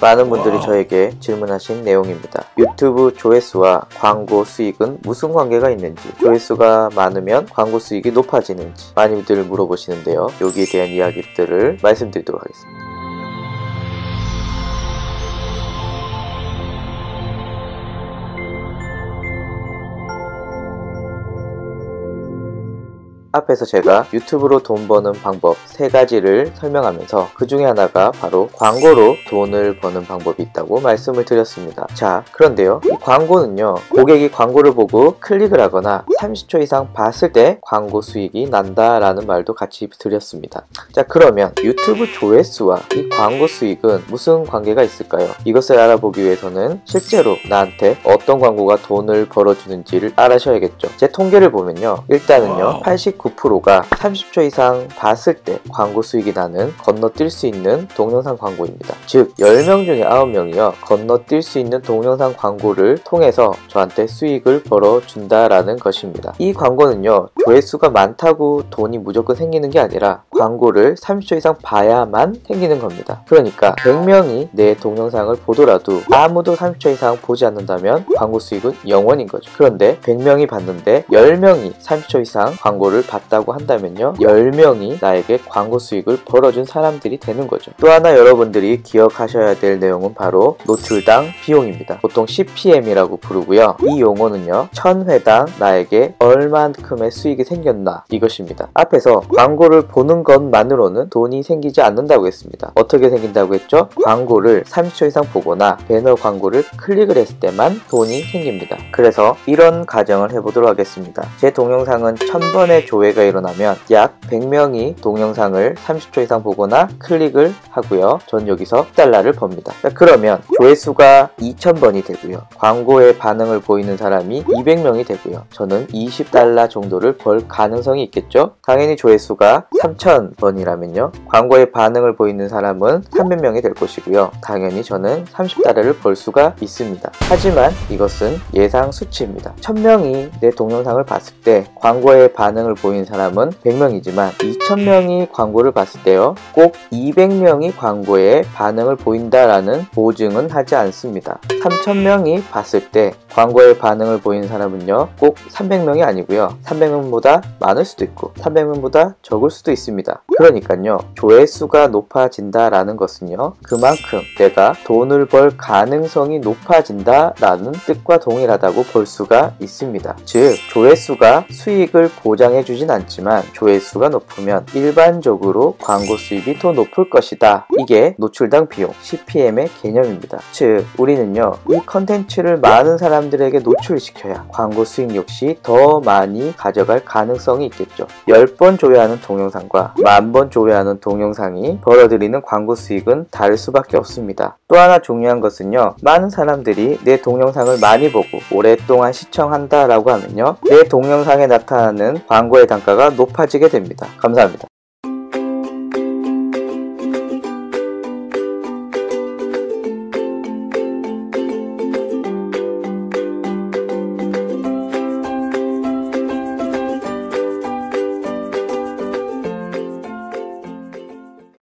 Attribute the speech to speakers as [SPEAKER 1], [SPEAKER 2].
[SPEAKER 1] 많은 분들이 저에게 질문하신 내용입니다. 유튜브 조회수와 광고 수익은 무슨 관계가 있는지, 조회수가 많으면 광고 수익이 높아지는지 많이들 물어보시는데요. 여기에 대한 이야기들을 말씀드리도록 하겠습니다. 앞에서 제가 유튜브로 돈 버는 방법 세 가지를 설명하면서 그 중에 하나가 바로 광고로 돈을 버는 방법이 있다고 말씀을 드렸습니다. 자, 그런데요. 이 광고는요. 고객이 광고를 보고 클릭을 하거나 30초 이상 봤을 때 광고 수익이 난다라는 말도 같이 드렸습니다. 자, 그러면 유튜브 조회수와 이 광고 수익은 무슨 관계가 있을까요? 이것을 알아보기 위해서는 실제로 나한테 어떤 광고가 돈을 벌어주는지를 알아셔야겠죠. 제 통계를 보면요. 일단은요. 80 99%가 30초 이상 봤을 때 광고 수익이 나는 건너뛸 수 있는 동영상 광고입니다. 즉 10명 중에 9명이요 건너뛸 수 있는 동영상 광고를 통해서 저한테 수익을 벌어준다라는 것입니다. 이 광고는요 조회수가 많다고 돈이 무조건 생기는 게 아니라 광고를 30초 이상 봐야만 생기는 겁니다. 그러니까 100명이 내 동영상을 보더라도 아무도 30초 이상 보지 않는다면 광고 수익은 0원인 거죠. 그런데 100명이 봤는데 10명이 30초 이상 광고를 봤다고 한다면요. 10명이 나에게 광고 수익을 벌어준 사람들이 되는 거죠. 또 하나 여러분들이 기억하셔야 될 내용은 바로 노출당 비용입니다. 보통 CPM이라고 부르고요. 이 용어는요. 1000회당 나에게 얼만큼의 수익이 생겼나 이것입니다. 앞에서 광고를 보는 것 만으로는 돈이 생기지 않는다고 했습니다 어떻게 생긴다고 했죠? 광고를 30초 이상 보거나 배너 광고를 클릭을 했을 때만 돈이 생깁니다 그래서 이런 가정을 해보도록 하겠습니다 제 동영상은 1000번의 조 조회가 일어나면 약 100명이 동영상을 30초 이상 보거나 클릭을 하고요. 전 여기서 달러를 법니다. 그러면 조회수가 2000번이 되고요. 광고에 반응을 보이는 사람이 200명이 되고요. 저는 20달러 정도를 벌 가능성이 있겠죠? 당연히 조회수가 3000 번이라면요. 광고에 반응을 보이는 사람은 300명이 될 것이고요. 당연히 저는 30달러를 벌 수가 있습니다. 하지만 이것은 예상 수치입니다. 1000명이 내 동영상을 봤을 때 광고에 반응을 보이는 사람은 100명이지만 2000명이 광고를 봤을 때요 꼭 200명이 광고에 반응을 보인다라는 보증은 하지 않습니다 3000명이 봤을 때 광고에 반응을 보인 사람은요 꼭 300명이 아니고요 300명보다 많을 수도 있고 300명보다 적을 수도 있습니다 그러니까요 조회수가 높아진다라는 것은요 그만큼 내가 돈을 벌 가능성이 높아진다 라는 뜻과 동일하다고 볼 수가 있습니다 즉 조회수가 수익을 보장해 주진 않지만 조회수가 높으면 일반적으로 광고 수입이 더 높을 것이다. 이게 노출당 비용, CPM의 개념입니다. 즉, 우리는요, 이 컨텐츠를 많은 사람들에게 노출시켜야 광고 수익 역시 더 많이 가져갈 가능성이 있겠죠. 10번 조회하는 동영상과 만번 조회하는 동영상이 벌어들이는 광고 수익은 다를 수밖에 없습니다. 또 하나 중요한 것은요, 많은 사람들이 내 동영상을 많이 보고 오랫동안 시청한다라고 하면요, 내 동영상에 나타나는 광고의 단가가 높아지게 됩니다. 감사합니다.